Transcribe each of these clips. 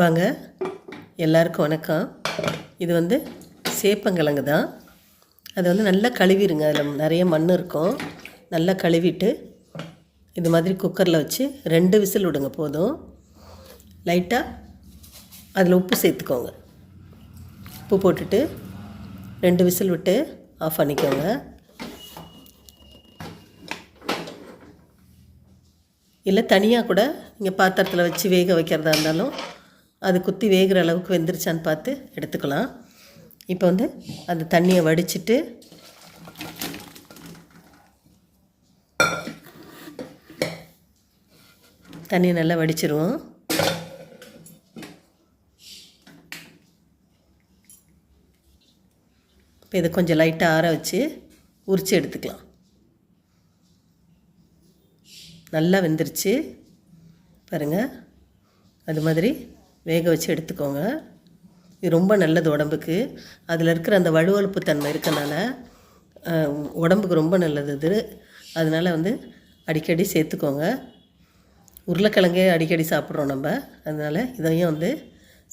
வாங்க. எல்லாருக்கும் வணக்கம். இது வந்து சேப்பங்கிழங்கு தான். அது வந்து நல்லா கழுவிடுங்க அதில் நிறைய மண் இருக்கும். நல்லா கழுவிட்டு இது மாதிரி குக்கரில் வச்சு ரெண்டு விசில் விடுங்க போதும். லைட்டாக அதில் உப்பு சேர்த்துக்கோங்க. உப்பு போட்டுட்டு ரெண்டு விசில் விட்டு ஆஃப் பண்ணிக்கோங்க. இல்லை தனியாக கூட நீங்கள் பாத்திரத்தில் வச்சு வேக வைக்கிறதா இருந்தாலும் அது குத்தி வேகிற அளவுக்கு வெந்துருச்சான்னு பார்த்து எடுத்துக்கலாம். இப்போ வந்து அந்த தண்ணியை வடிச்சிட்டு தண்ணியை நல்லா வடிச்சிருவோம். இப்போ இதை கொஞ்சம் லைட்டாக ஆற வச்சு உரித்து எடுத்துக்கலாம். நல்லா வெந்துருச்சு. பாருங்கள் அது மாதிரி வேக வச்சு எடுத்துக்கோங்க. இது ரொம்ப நல்லது உடம்புக்கு. அதில் இருக்கிற அந்த வலுவழுப்பு தன்மை இருக்கனால உடம்புக்கு ரொம்ப நல்லது இது. அதனால் வந்து அடிக்கடி சேர்த்துக்கோங்க. உருளைக்கிழங்கே அடிக்கடி சாப்பிட்றோம் நம்ம. அதனால் இதையும் வந்து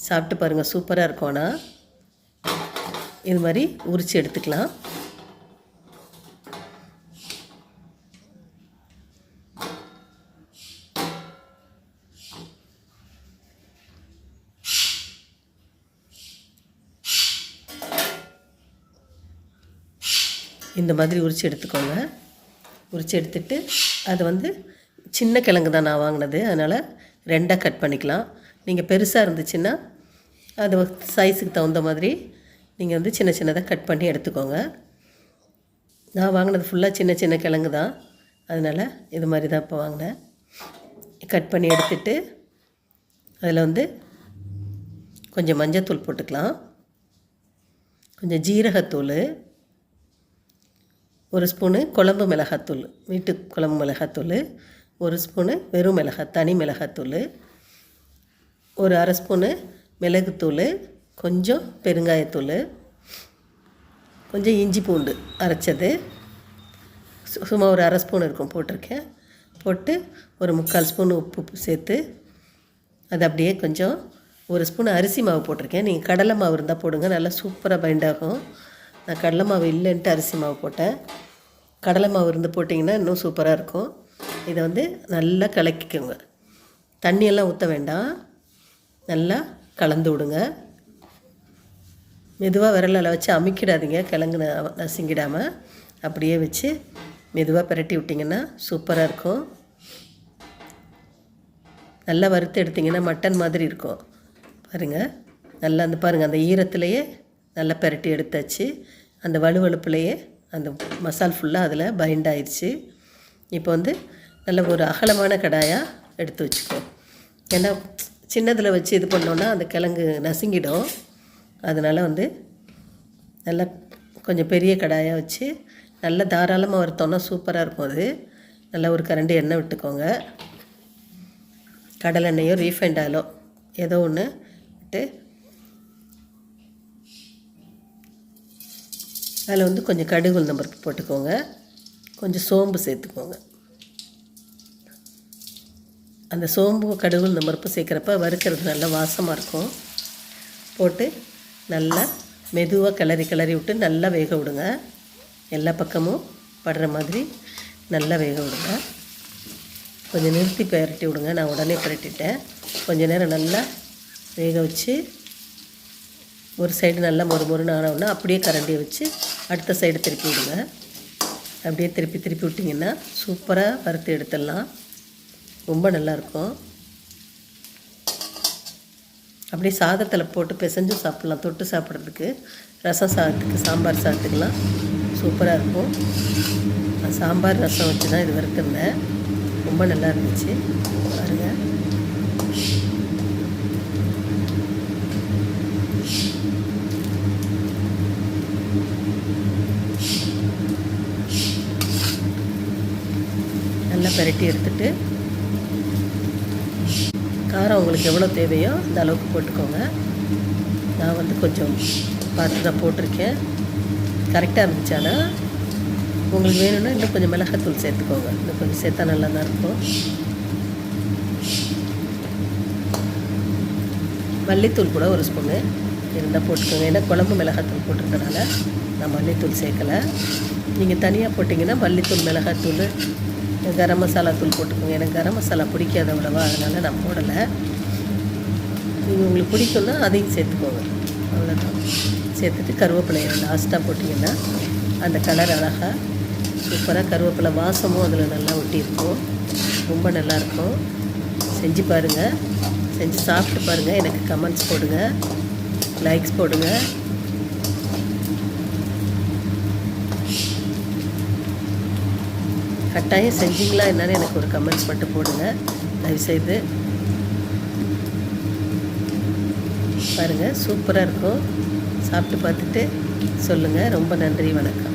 சாப்பிட்டு பாருங்கள் சூப்பராக இருக்கும் ஆனால் இது மாதிரி உரித்து எடுத்துக்கலாம். இந்த மாதிரி உரித்து எடுத்துக்கோங்க. உரித்து எடுத்துட்டு அது வந்து சின்ன கிழங்கு தான் நான் வாங்கினது. அதனால் ரெண்டாக கட் பண்ணிக்கலாம். நீங்கள் பெருசாக இருந்துச்சுன்னா அது சைஸுக்கு தகுந்த மாதிரி நீங்கள் வந்து சின்ன சின்னதாக கட் பண்ணி எடுத்துக்கோங்க. நான் வாங்கினது ஃபுல்லாக சின்ன சின்ன கிழங்கு தான். அதனால் இது மாதிரி தான் இப்போ வாங்கினேன். கட் பண்ணி எடுத்துட்டு அதில் வந்து கொஞ்சம் மஞ்சத்தூள் போட்டுக்கலாம். கொஞ்சம் ஜீரகத்தூள். ஒரு ஸ்பூனு குழம்பு மிளகாத்தூள் வீட்டு குழம்பு மிளகாத்தூள் ஒரு ஸ்பூனு வெறும் மிளகாய் தனி மிளகாத்தூள் ஒரு அரை ஸ்பூனு மிளகுத்தூள் கொஞ்சம் பெருங்காயத்தூள் கொஞ்சம் இஞ்சி பூண்டு அரைச்சது. சு- சும்மா ஒரு அரை ஸ்பூன் இருக்கும் போட்டிருக்கேன். போட்டு ஒரு முக்கால் ஸ்பூன் உப்பு சேர்த்து அது அப்படியே கொஞ்சம் ஒரு ஸ்பூன் அரிசி மாவு போட்டிருக்கேன். நீங்கள் கடலை மாவு இருந்தால் போடுங்க நல்லா சூப்பராக பைண்ட் ஆகும். நான் கடலை மாவு இல்லைன்ட்டு அரிசி மாவு போட்டேன். கடலை மாவு இருந்து போட்டிங்கன்னா இன்னும் சூப்பராக இருக்கும். இதை வந்து நல்லா கலக்கிக்கோங்க. தண்ணியெல்லாம் ஊற்ற வேண்டாம். நல்லா கலந்து விடுங்க. மெதுவாக விரலில் வச்சு அமுக்கிடாதீங்க. கிழங்கு ந- நசுங்கிடாமல் அப்படியே வச்சு மெதுவாக பிரட்டி விட்டிங்கன்னா சூப்பராக இருக்கும். நல்லா வறுத்து எடுத்திங்கன்னா மட்டன் மாதிரி இருக்கும். பாருங்கள் நல்லா அந்த பாருங்கள் அந்த ஈரத்துலேயே நல்லா பிரட்டி எடுத்தாச்சு. அந்த வலுவழுப்புலையே அந்த மசால் ஃபுல்லாக அதில் பைண்ட் ஆயிடுச்சு. இப்போ வந்து நல்ல ஒரு அகலமான கடாயாக எடுத்து வச்சுக்கோ. ஏன்னா சின்னதில் வச்சு இது பண்ணோன்னா அந்த கிழங்கு நசுங்கிடும். அதனால் வந்து நல்லா கொஞ்சம் பெரிய கடாயாக வச்சு நல்லா தாராளமாக வறுத்தோன்னா சூப்பராக இருக்கும் அது. நல்லா ஒரு கரண்டி எண்ணெய் விட்டுக்கோங்க. கடலெண்ணெயோ ரீஃபைண்ட் ஆயிலோ ஏதோ ஒன்று விட்டு அதில் வந்து கொஞ்சம் கடுகு உளுந்தம் பருப்பு போட்டுக்கோங்க. கொஞ்சம் சோம்பு சேர்த்துக்கோங்க. அந்த சோம்பு கடுகு உளுந்தம் பருப்பு சேர்க்குறப்ப வறுக்கிறது நல்லா வாசமாக இருக்கும். போட்டு நல்லா மெதுவாக கிளறி கிளறி விட்டு நல்லா வேக விடுங்க. எல்லா பக்கமும் படுற மாதிரி நல்லா வேக விடுங்க. கொஞ்சம் நிறுத்தி பிரட்டி விடுங்க. நான் உடனே பிரட்டிட்டேன். கொஞ்சம் நேரம் நல்லா வேக வச்சு ஒரு சைடு நல்லா மொறு மொறுன்னு ஆனவுடனே அப்படியே கரண்டியை வச்சு அடுத்த சைடு திருப்பி விடுங்க. அப்படியே திருப்பி திருப்பி விட்டிங்கன்னா சூப்பராக வறுத்து எடுத்துடலாம். ரொம்ப நல்லாயிருக்கும் அப்படியே சாதத்தில் போட்டு பிசைஞ்சு சாப்பிட்லாம். தொட்டு சாப்பிட்றதுக்கு ரசம் சாதத்துக்கு சாம்பார் சாதத்துக்கெலாம் சூப்பராக இருக்கும். நான் சாம்பார் ரசம் வச்சு தான் இது வறுத்திருந்தேன். ரொம்ப நல்லா இருந்துச்சு. பாருங்கள் நல்லா பிரட்டி எடுத்துட்டு காரம் உங்களுக்கு எவ்வளோ தேவையோ அந்த அளவுக்கு போட்டுக்கோங்க. நான் வந்து கொஞ்சம் பார்த்து தான் போட்டிருக்கேன். கரெக்டாக இருந்துச்சு ஆனால் உங்களுக்கு வேணும்னா இன்னும் கொஞ்சம் மிளகாத்தூள் சேர்த்துக்கோங்க. இன்னும் கொஞ்சம் சேர்த்தா நல்லா தான் இருக்கும். மல்லித்தூள் கூட ஒரு ஸ்பூனு இருந்தால் போட்டுக்கோங்க. ஏன்னா குழம்பு மிளகாத்தூள் போட்டிருக்கனால நான் மல்லித்தூள் சேர்க்கலை. நீங்கள் தனியாக போட்டிங்கன்னா மல்லித்தூள் மிளகாத்தூள் கரம் மசாலா தூள் போட்டுக்கோங்க. எனக்கு கரம் மசாலா பிடிக்காத அவ்வளவா அதனால் நான் போடலை. நீங்கள் உங்களுக்கு பிடிக்கும்னா அதையும் சேர்த்துக்கோங்க. அவ்வளோதான் சேர்த்துட்டு கருவேப்பிலையை லாஸ்ட்டாக போட்டிங்கன்னா அந்த கலர் அழகாக சூப்பராக கருவேப்பிலை வாசமும் அதில் நல்லா ஒட்டியிருக்கும். ரொம்ப நல்லாயிருக்கும். செஞ்சு பாருங்கள் செஞ்சு சாப்பிட்டு பாருங்கள் எனக்கு கமெண்ட்ஸ் போடுங்க. லைக்ஸ் போடுங்கள் கட்டாயம் செஞ்சிங்களா என்னன்னு எனக்கு ஒரு கமெண்ட்ஸ் மட்டும் போடுங்க. தயவுசெய்து. பாருங்கள் சூப்பராக இருக்கும். சாப்பிட்டு பார்த்துட்டு சொல்லுங்கள் ரொம்ப நன்றி வணக்கம்.